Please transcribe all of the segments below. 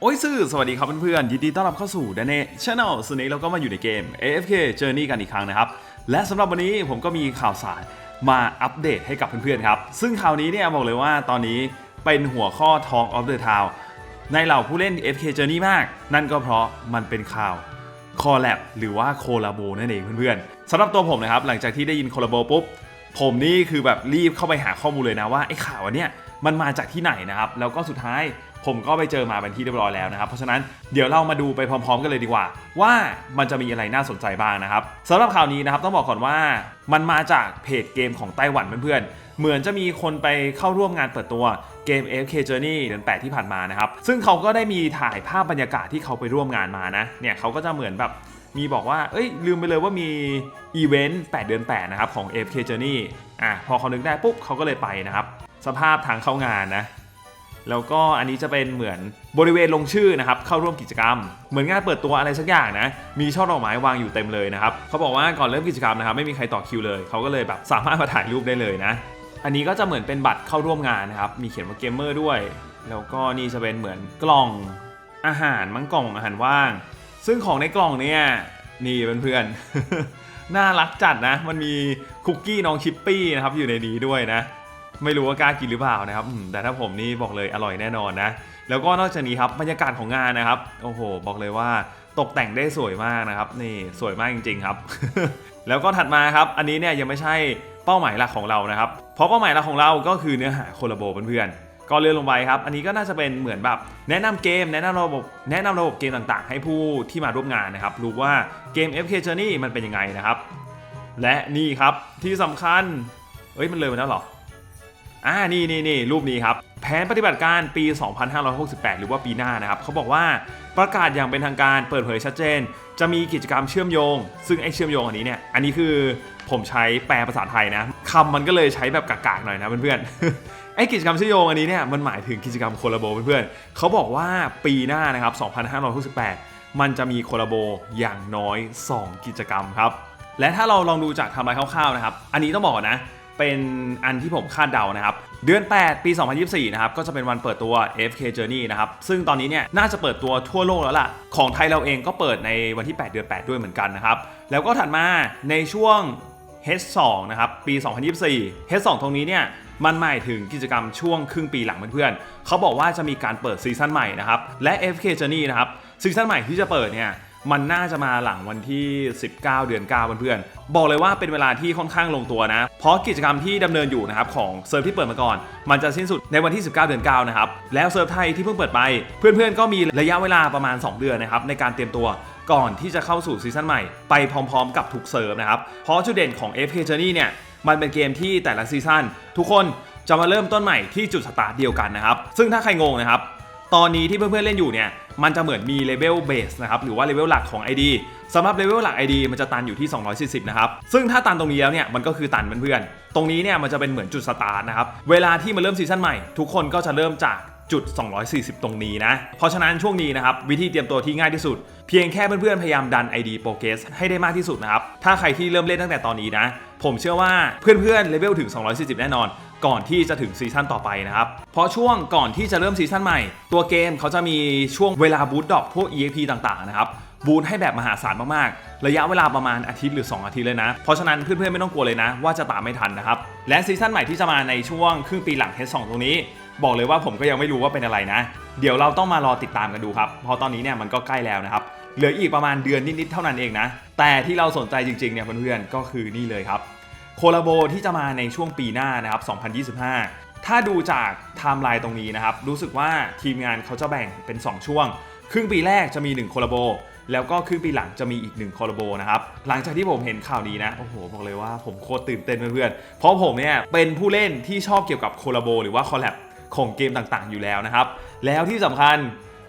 โอ้ยซื่อสวัสดีครับเพื่อนๆยินดีต้อนรับเข้าสู่ d a n e Channel ส่วนนี้เราก็มาอยู่ในเกม AFK Journey กันอีกครั้งนะครับ และสำหรับวันนี้ผมก็มีข่าวสารมาอัปเดตให้กับเพื่อนๆครับ ซึ่งข่าวนี้เนี่ยบอกเลยว่าตอนนี้เป็นหัวข้อ Talk of the Town ในเหล่าผู้เล่น AFK Journey มาก นั่นก็เพราะมันเป็นข่าวคอลแลบหรือว่าโคลาโบนั่นเองเพื่อนๆสำหรับตัวผมนะครับหลังจากที่ได้ยินโคลาโบปุ๊บผมนี่คือแบบรีบเข้าไปหาข้อมูลเลยนะว่าไอ้ข่าวอันเนี้ยมันมาจากที่ไหนนะครับแล้วก็สุดท้าย ผมก็ไปเจอมาเป็นที่เรียบร้อยแล้วนะครับ เพราะฉะนั้นเดี๋ยวเรามาดูไปพร้อม ๆ กันเลยดีกว่า ว่ามันจะมีอะไรน่าสนใจบ้างนะครับสำหรับข่าวนี้นะครับต้องบอกก่อนว่ามันมาจากเพจเกมของไต้หวันเพื่อนๆ เหมือนจะมีคนไปเข้าร่วมงานเปิดตัวเกม FK Journey เดือน8ที่ผ่านมานะครับ ซึ่งเขาก็ได้มีถ่ายภาพบรรยากาศที่เขาไปร่วมงานมานะ เนี่ยเขาก็จะเหมือนแบบมีบอกว่า เอ้ย ลืมไปเลยว่ามีอีเวนต์ 8 เดือน 8 นะครับ ของ FK Journey อะ พอเขานึกได้ปุ๊บเขาก็เลยไปนะครับ สภาพทางเข้างานนะ แล้วก็อันนี้จะเป็นเหมือนบริเวณลงชื่อนะครับเข้าร่วมกิจกรรม เหมือนงานเปิดตัวอะไรสักอย่างนะมีช่อดอกไม้วางอยู่เต็มเลยนะครับเขาบอกว่าก่อนเริ่มกิจกรรมนะครับไม่มีใครต่อคิวเลยเขาก็เลยแบบสามารถมาถ่ายรูปได้เลยนะ อันนี้ก็จะเหมือนเป็นบัตรเข้าร่วมงานนะครับมีเขียนว่าเกมเมอร์ด้วย แล้วก็นี่จะเป็นเหมือนกล่องอาหารมั้งกล่องอาหารว่าง ซึ่งของในกล่องเนี่ยนี่เพื่อนๆน่ารักจัดนะ มันมีคุกกี้น้องชิปปี้นะครับอยู่ในนี้ด้วยนะ ไม่รู้ว่ากล้ากินหรือเปล่านะครับแต่ถ้าผมนี่บอกเลยอร่อยแน่นอนนะแล้วก็นอกจากนี้ครับบรรยากาศของงานนะครับ โอ้โห บอกเลยว่าตกแต่งได้สวยมากนะครับ นี่สวยมากจริง ๆ ครับ แล้วก็ถัดมาครับ อันนี้เนี่ยยังไม่ใช่เป้าหมายหลักของเรานะครับ เพราะเป้าหมายหลักของเราก็คือเนื้อหาโคลาโบเพื่อนๆก็เลื่อนลงไปครับ อันนี้ก็น่าจะเป็นเหมือนแบบแนะนำเกม แนะนำระบบแนะนำระบบเกมต่างๆ ให้ผู้ที่มาร่วมงานนะครับ รู้ว่าเกม FK Journey มันเป็นยังไงนะครับ และนี่ครับที่สำคัญ เอ้ยมันเลยไปแล้วหรอ อ่านี่นี่นี่รูปนี้ครับ แผนปฏิบัติการปี 2568 หรือว่าปีหน้านะครับเขาบอกว่าประกาศอย่างเป็นทางการเปิดเผยชัดเจน จะมีกิจกรรมเชื่อมโยง ซึ่งไอ้เชื่อมโยงอันนี้เนี่ยอันนี้คือผมใช้แปลภาษาไทยนะคำมันก็เลยใช้แบบกากๆหน่อยนะเพื่อนๆไอ้กิจกรรมเชื่อมโยงอันนี้เนี่ยมันหมายถึงกิจกรรมโคลาโบเพื่อนๆเขาบอกว่าปีหน้านะครับ 2568 มันจะมีโคลาโบอย่างน้อย 2 กิจกรรมครับและถ้าเราลองดูจากทำลายคร่าวๆนะครับ อันนี้ต้องบอกนะ เป็นอันที่ผมคาดเดานะครับ เดือน 8 ปี 2024 นะครับ ก็จะเป็นวันเปิดตัว FK Journey นะครับ ซึ่งตอนนี้เนี่ยน่าจะเปิดตัวทั่วโลกแล้วล่ะ ของไทยเราเองก็เปิดในวันที่ 8 เดือน 8 ด้วยเหมือนกันนะครับ แล้วก็ถัดมาในช่วง H2 นะครับ ปี 2024 H2 ตรงนี้เนี่ยมันหมายถึงกิจกรรมช่วงครึ่งปีหลังเพื่อนๆเขาบอกว่าจะมีการเปิดซีซั่นใหม่นะครับ และ FK Journey นะครับซีซั่นใหม่ที่จะเปิดเนี่ย มันน่าจะมาหลังวันที่ 19 เดือน 9 เพื่อนๆ บอกเลยว่าเป็นเวลาที่ค่อนข้างลงตัวนะ เพราะกิจกรรมที่ดำเนินอยู่นะครับของเซิร์ฟที่เปิดมาก่อน มันจะสิ้นสุดในวันที่ 19 เดือน 9 นะครับ แล้วเซิร์ฟไทยที่เพิ่งเปิดไป เพื่อนๆ ก็มีระยะเวลาประมาณ 2 เดือนนะครับในการเตรียมตัวก่อนที่จะเข้าสู่ซีซั่นใหม่ไปพร้อมๆ กับทุกเซิร์ฟนะครับ เพราะจุดเด่นของ FK Journey เนี่ยมันเป็นเกมที่แต่ละซีซั่นทุกคนจะมาเริ่มต้นใหม่ที่จุดสตาร์ทเดียวกันนะครับ ซึ่งถ้าใครงงนะครับ ตอนนี้ที่เพื่อนๆเล่นอยู่เนี่ยมันจะเหมือนมีเลเวลเบสนะครับหรือว่าเลเวลหลักของ ID สำหรับเลเวลหลัก ID มันจะตันอยู่ที่ 240 นะครับ ซึ่งถ้าตันตรงนี้แล้วเนี่ยมันก็คือตันเพื่อนๆ ตรงนี้เนี่ยมันจะเป็นเหมือนจุดสตาร์ทนะครับ เวลาที่มาเริ่มซีซั่นใหม่ ทุกคนก็จะเริ่มจากจุด 240 ตรงนี้นะ เพราะฉะนั้นช่วงนี้นะครับ วิธีเตรียมตัวที่ง่ายที่สุด เพียงแค่เพื่อนๆ พยายามดัน ID p r o g r e s ให้ได้มากที่สุดนะครับ ถ้าใครที่เริ่มเล่นตั้งแต่ตอนนี้นะ ผมเชื่อว่าเพื่อนๆเลเวลถึง 240 แน่นอน ก่อนที่จะถึงซีซั่นต่อไปนะครับเพราะช่วงก่อนที่จะเริ่มซีซั่นใหม่ ตัวเกมเขาจะมีช่วงเวลาบูตดอกพวก EXP ต่างๆนะครับบูตให้แบบมหาศาลมากๆ ระยะเวลาประมาณอาทิตย์หรือ 2 อาทิตย์เลยนะ เพราะฉะนั้นเพื่อนๆไม่ต้องกลัวเลยนะ ว่าจะตามไม่ทันนะครับ และซีซั่นใหม่ที่จะมาในช่วงครึ่งปีหลังเทสสองตรงนี้ บอกเลยว่าผมก็ยังไม่รู้ว่าเป็นอะไรนะ เดี๋ยวเราต้องมารอติดตามกันดูครับ เพราะตอนนี้เนี่ยมันก็ใกล้แล้วนะครับ เหลืออีกประมาณเดือนนิดๆเท่านั้นเองนะ แต่ที่เราสนใจจริงๆเนี่ยเพื่อนๆก็คือนี่เลยครับ โคลาโบที่จะมาในช่วงปีหน้านะครับ 2025 ถ้าดูจากไทม์ไลน์ตรงนี้นะครับ รู้สึกว่าทีมงานเขาจะแบ่งเป็น 2 ช่วง ครึ่งปีแรกจะมี 1 โคลาโบ แล้วก็ครึ่งปีหลังจะมีอีก 1 โคลาโบนะครับ หลังจากที่ผมเห็นข่าวนี้นะ โอ้โห บอกเลยว่าผมโคตรตื่นเต้นเพื่อนๆ เพราะผมเนี่ยเป็นผู้เล่นที่ชอบเกี่ยวกับโคลาโบหรือว่าคอลแลบของเกมต่างๆ อยู่แล้วนะครับ แล้วที่สำคัญ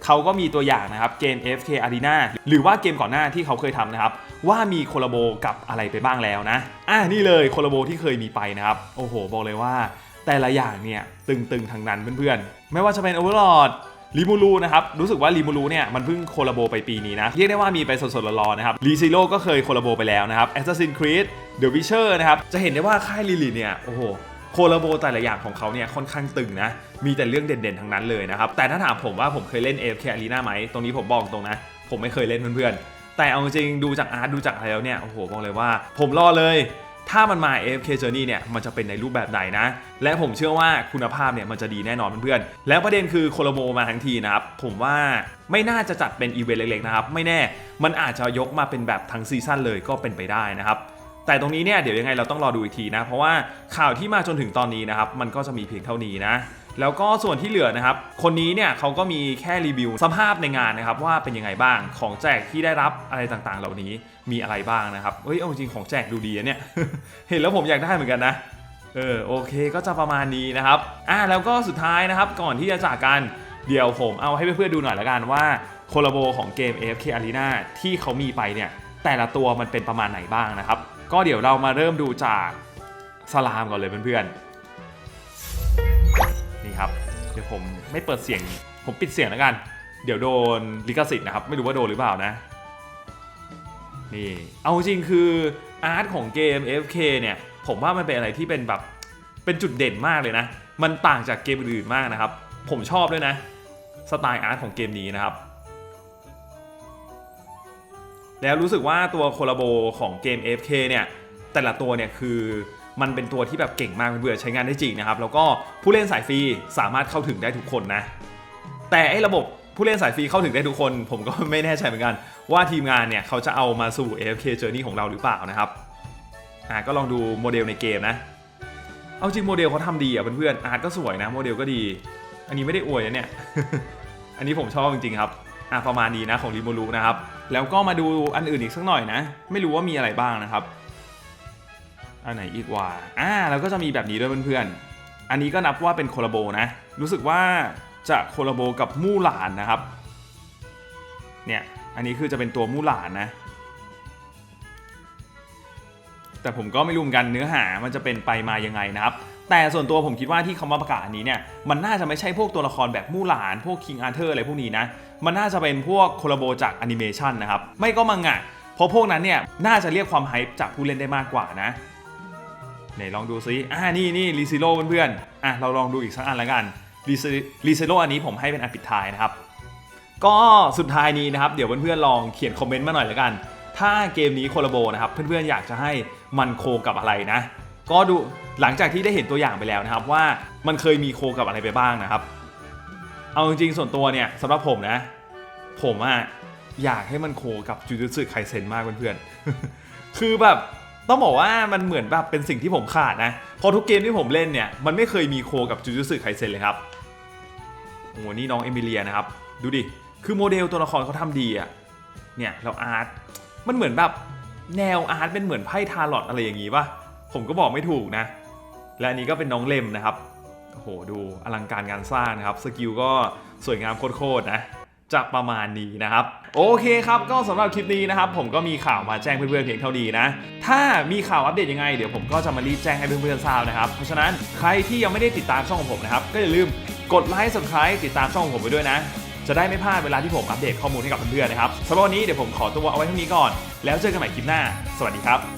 เขาก็มีตัวอย่างนะครับเกม FK Arena หรือว่าเกมก่อนหน้าที่เขาเคยทำนะครับ ว่ามีโคลาโบกับอะไรไปบ้างแล้วนะ อะนี่เลยโคลาโบที่เคยมีไปนะครับ โอ้โห บอกเลยว่า แต่ละอย่างเนี่ยตึงๆทางนั้นเพื่อนๆ ไม่ว่าจะเป็น Overlord ลิมูรูนะครับ รู้สึกว่าลิมูรูเนี่ยมันเพิ่งโคลาโบไปปีนี้นะ เรียกได้ว่ามีไปสดๆร้อนๆนะครับรีซิโ o ก็เคยโคลาโบไปแล้วนะครับ Assassin's Creed The Witcher นะครับ จะเห็นได้ว่าค่ายลิลิเนี่ย โอ้โหโคลาโบแต่ละอย่างของเขาเนี่ยค่อนข้างตึงนะ มีแต่เรื่องเด่นๆทั้งนั้นเลยนะครับ แต่ถ้าถามผมว่าผมเคยเล่น AFK Arena ไหม ตรงนี้ผมบอกตรงนะ ผมไม่เคยเล่นเพื่อนๆ แต่เอาจริงดูจากอาร์ตดูจากอะไรแล้วเนี่ยโอ้โหบอกเลยว่า ผมรอเลย ถ้ามันมา AFK Journey เนี่ยมันจะเป็นในรูปแบบไหนนะ และผมเชื่อว่าคุณภาพเนี่ยมันจะดีแน่นอนเพื่อนๆแล้วประเด็นคือโคโลโมมาทั้งทีนะครับผมว่าไม่น่าจะจัดเป็นอีเวนต์เล็กๆนะครับไม่แน่มันอาจจะยกมาเป็นแบบทั้งซีซั่นเลยก็เป็นไปได้นะครับแต่ตรงนี้เนี่ยเดี๋ยวยังไงเราต้องรอดูอีกทีนะ เพราะว่าข่าวที่มาจนถึงตอนนี้นะครับมันก็จะมีเพียงเท่านี้นะ แล้วก็ส่วนที่เหลือนะครับ คนนี้เนี่ยเขาก็มีแค่รีวิวสภาพในงานนะครับว่าเป็นยังไงบ้างของแจกที่ได้รับอะไรต่างๆ เหล่านี้มีอะไรบ้างนะครับเฮ้ยเอาจริงของแจกดูดีนะเนี่ย เห็นแล้วผมอยากได้เหมือนกันนะเออโอเคก็จะประมาณนี้นะครับอะแล้วก็สุดท้ายนะครับก่อนที่จะจากกันเดี๋ยวผมเอาให้เพื่อนๆดูหน่อยละกันว่าโคลาโบของเกม AFK Arena ที่เขามีไปเนี่ยแต่ละตัวมันเป็นประมาณไหนบ้างนะครับ ก็เดี๋ยวเรามาเริ่มดูจากสลามก่อนเลยเพื่อนๆ ดี๋ยวผมไม่เปิดเสียง ผมปิดเสียงแล้วกัน เดี๋ยวโดนลิขสิทธิ์นะครับ ไม่รู้ว่าโดนหรือเปล่านะ นี่ เอาจริงคืออาร์ตของเกม FK เนี่ย ผมว่ามันเป็นอะไรที่เป็นแบบ เป็นจุดเด่นมากเลยนะ มันต่างจากเกมอื่นๆมากนะครับ ผมชอบด้วยนะ สไตล์อาร์ตของเกมนี้นะครับ แล้วรู้สึกว่าตัวโคลาโบของเกม FK เนี่ย แต่ละตัวเนี่ยคือ มันเป็นตัวที่แบบเก่งมากเบื่อๆใช้งานได้จริงนะครับแล้วก็ผู้เล่นสายฟรีสามารถเข้าถึงได้ทุกคนนะ แต่ไอ้ระบบผู้เล่นสายฟรีเข้าถึงได้ทุกคน ผมก็ไม่แน่ใจเหมือนกัน ว่าทีมงานเนี่ยเขาจะเอามาสู่ AFK Journey ของเราหรือเปล่านะครับอ่าก็ลองดูโมเดลในเกมนะ เอาจริงโมเดลเขาทำดีอะเพื่อนๆอาร์ตก็สวยนะโมเดลก็ดี อันนี้ไม่ได้อวยนะเนี่ย อันนี้ผมชอบจริงๆครับอะประมาณนี้นะของริโมรูนะครับ แล้วก็มาดูอันอื่นอีกสักหน่อยนะ ไม่รู้ว่ามีอะไรบ้างนะครับ อันไหนอีกว่าอ่าแล้วก็จะมีแบบนี้ด้วยเพื่อนๆ อันนี้ก็นับว่าเป็นโคลาโบนะ รู้สึกว่าจะโคลาโบกับมู่หลานนะครับ เนี่ย อันนี้คือจะเป็นตัวมู่หลานนะ แต่ผมก็ไม่รู้เหมือนกันเนื้อหามันจะเป็นไปมายังไงนะครับ แต่ส่วนตัวผมคิดว่าที่เขามาประกาศอันนี้เนี่ย มันน่าจะไม่ใช่พวกตัวละครแบบมู่หลาน พวกคิงอาร์เธอร์อะไรพวกนี้นะ มันน่าจะเป็นพวกโคลาโบจากแอนิเมชันนะครับ ไม่ก็มังงะ เพราะพวกนั้นเนี่ย น่าจะเรียกความไฮป์จากผู้เล่นได้มากกว่านะ ไหนลองดูซิอ่านี่นี่รีซิโร่เพื่อนๆอะเราลองดูอีกสักอันละกันรีซิโร่อันนี้ผมให้เป็นอันปิดท้ายนะครับ ก็สุดท้ายนี้นะครับ เดี๋ยวเพื่อนๆลองเขียนคอมเมนต์มาหน่อยละกัน ถ้าเกมนี้โคลาโบนะครับ เพื่อนๆอยากจะให้มันโคกับอะไรนะ ก็ดูหลังจากที่ได้เห็นตัวอย่างไปแล้วนะครับ ว่ามันเคยมีโคกับอะไรไปบ้างนะครับ เอาจริงๆส่วนตัวเนี่ยสำหรับผมนะ ผมอะอยากให้มันโคกับจูจูสึไคเซนมากเพื่อนๆคือแบบ ต้องบอกว่ามันเหมือนแบบเป็นสิ่งที่ผมขาดนะพอทุกเกมที่ผมเล่นเนี่ยมันไม่เคยมีโคกับจูจูสึไคเซนเลยครับโอ้โหนี่น้องเอมิเลียนะครับ ดูดิ คือโมเดลตัวละครเขาทำดีอะเนี่ยเราอาร์ตมันเหมือนแบบแนวอาร์ตเป็นเหมือนไพ่ทาร์ลอตอะไรอย่างงี้ปะผมก็บอกไม่ถูกนะ และอันนี้ก็เป็นน้องเลมนะครับโอ้โหดูอลังการงานสร้างนะครับสกิลก็สวยงามโคตรๆนะ จะประมาณนี้นะครับ โอเคครับก็สำหรับคลิปนี้นะครับ ผมก็มีข่าวมาแจ้งเพื่อนๆเพียงเท่านี้นะ ถ้ามีข่าวอัปเดตยังไงเดี๋ยวผมก็จะมารีบแจ้งให้เพื่อนๆทราบนะครับ เพราะฉะนั้นใครที่ยังไม่ได้ติดตามช่องของผมนะครับ ก็อย่าลืมกดไลค์ subscribe ติดตามช่องของผมไปด้วยนะ จะได้ไม่พลาดเวลาที่ผมอัปเดตข้อมูลให้กับเพื่อนๆนะครับสำหรับวันนี้เดี๋ยวผมขอตัวเอาไว้เท่านี้ก่อน แล้วเจอกันใหม่คลิปหน้า สวัสดีครับ